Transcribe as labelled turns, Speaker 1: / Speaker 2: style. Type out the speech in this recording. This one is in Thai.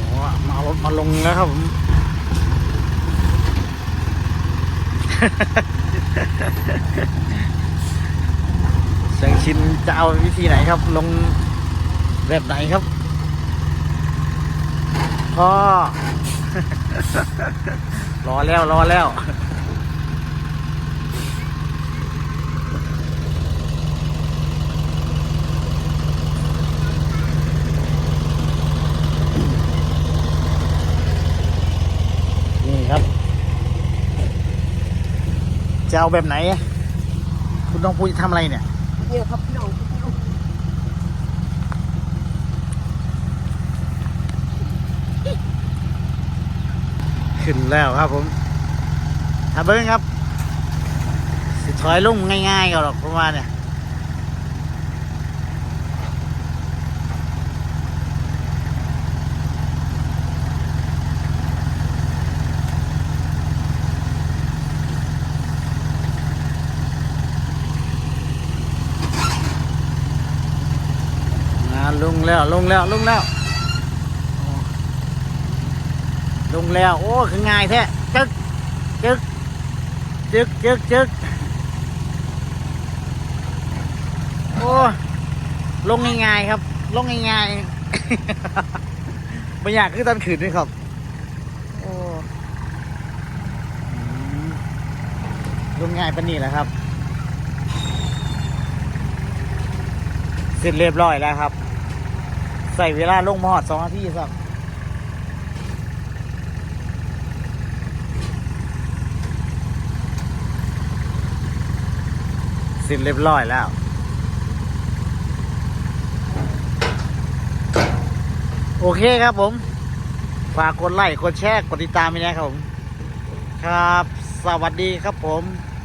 Speaker 1: โหมาเอารถมาลงแล้วครับผม เสียงชินจะเอาวิธีไหนครับ ลงแบบไหนครับพ่อรอแล้วรอแล้ว จะเอาแบบไหน คุณต้องพูดจะทำอะไรเนี่ย
Speaker 2: เนี่ยครับพี่น้อง
Speaker 1: ขึ้นแล้วครับผมทำเบิ้งครับ สิถอยลงง่ายๆก็หรอกประมาณเนี่ย ลงแล้วลงแล้วลงแล้วลงแล้ว โอ้ คือง่ายแท้จึกจึกจึกจึกจึกโอ้ ลงง่ายๆครับ ลงง่ายๆไม่อยากคือตอนขืนด้วยครับ โอ้ลงง่ายปนนี้แหละครับ เสร็จเรียบร้อยแล้วครับ ใส่เวลาลงมอดสองนาทีสักสร็จเรียบร้อยแล้วโอเคครับผม ฝากกดไลค์ กดแชร์ กดติดตามไปนะครับผม ครับ สวัสดีครับผม